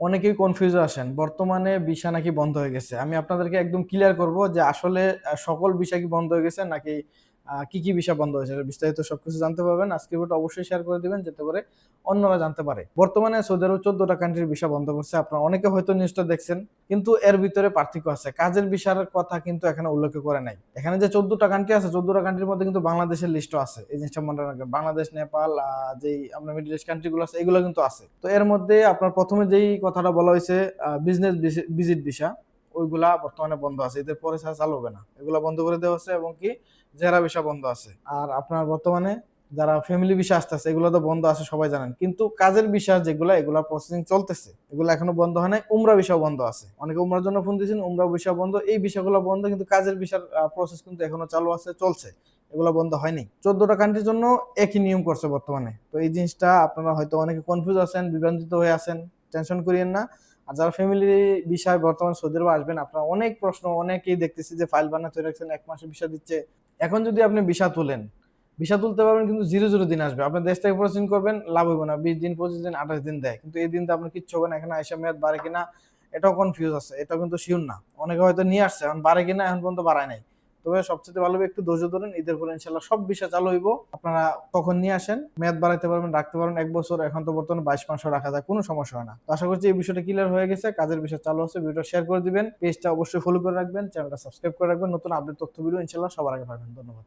অনেকেই কনফিউজ আসেন। বর্তমানে ভিসা নাকি বন্ধ হয়ে গেছে। আমি আপনাদেরকে একদম ক্লিয়ার করব যে আসলে সকল ভিসা কি বন্ধ হয়ে গেছে নাকি কি কি বিষয় বন্ধ হয়েছে বিস্তারিত সবকিছু জানতে পারবেন। আজকে ভিডিওটা অবশ্যই শেয়ার করে দিবেন যাতে করে অন্যরা জানতে পারে। বর্তমানে সৌদি আরব চোদ্দটা কান্ট্রির বিষয় বন্ধ করছে। আপনারা অনেকে হয়তো নিউজটা দেখছেন, কিন্তু এর ভিতরে পার্থক্য আছে। কাজের বিষয়ের কথা কিন্তু এখানে উল্লেখ করে নাই। এখানে যে চোদ্দটা কান্ট্রি আছে, চোদ্দটা কান্ট্রির মধ্যে কিন্তু বাংলাদেশের লিস্টও আছে। এই জিনিসটা মনে রাখবেন। বাংলাদেশ, নেপাল যেই আমরা মিডল ইস্ট কান্ট্রিগুলো আছে, এগুলো কিন্তু আছে। তো এর মধ্যে আপনার প্রথমে যেই কথাটা বলা হয়েছে বিজনেস ভিজিট ভিসা ওইগুলা বর্তমানে বন্ধ আছে। এদের পরে ছাড়া চালু হবে না। এগুলা বন্ধ করে দেওয়া হচ্ছে এবং কি জেরা ভিসা বন্ধ আছে। আর আপনার বর্তমানে যারা ফ্যামিলি ভিসা আসতেছে, এগুলো তো বন্ধ আছে সবাই জানেন। কিন্তু কাজের ভিসা যেগুলো, এগুলো প্রসেসিং চলতেছে, এগুলো এখনও বন্ধ হয় নাই। উমরা ভিসাও বন্ধ আছে। অনেকে উমরার জন্য ফোন দিয়েছেন, উমরা ভিসা বন্ধ। এই ভিসাগুলো বন্ধ, কিন্তু কাজের ভিসার প্রসেস কিন্তু এখনও চালু আছে, চলছে। এগুলো বন্ধ হয়নি। চোদ্দটা কান্ট্রির জন্য একই নিয়ম করছে বর্তমানে। তো এই জিনিসটা আপনারা হয়তো অনেকে কনফিউজ আছেন, বিভ্রান্তিত হয়ে আছেন টেনশন করিয়েন না। আর যারা ফ্যামিলি বিষয় বর্তমান সৌদি আরবে আসবেন, আপনারা অনেক প্রশ্ন, অনেকেই দেখতেছি যে ফাইল বানাতে রাখছেন, এক মাসে ভিসা দিচ্ছে। এখন যদি আপনি ভিসা তুলেন ভিসা তুলতে পারবেন কিন্তু জিরো জিরো দিন আসবে। আপনি দেশ থেকে প্রসেসিং করবেন, লাভ হইব না। বিশ দিন, পঁচিশ দিন, আঠাশ দিন দেয়। কিন্তু এই তো আপনার কিচ্ছু হবে না। এখানে আইসা মেয়াদ বাড়ে কিনা, এটাও কনফিউজ আছে। এটাও কিন্তু শিওর না। অনেকে হয়তো নিয়ে আসছে, এখন বাড়ে কিনা, এখন পর্যন্ত বাড়ায় নাই। তবে সবচেয়ে ভালো একটু ধৈর্য ধরেন, ঈদের পরে ইনশাল্লাহ সব বিষয় চালু হইব। আপনারা তখন নিয়ে আসেন, মেয়াদ বাড়াইতে পারবেন, রাখতে পারবেন, এক বছর, এখন তো বর্তমানে বাইশ মাসও রাখা যায়, কোনো সমস্যা হয় না। তো আশা করছি এই বিষয়টা ক্লিয়ার হয়ে গেছে, কাজের বিষয় চালু আছে ভিডিও শেয়ার করে দিবেন, পেজটা অবশ্যই ফলো করে রাখবেন চ্যানেলটা সাবস্ক্রাইব করে রাখবেন, নতুন আপডেট তথ্য ভিডিও ইনশাল্লাহ সবার আগে পাবেন। ধন্যবাদ।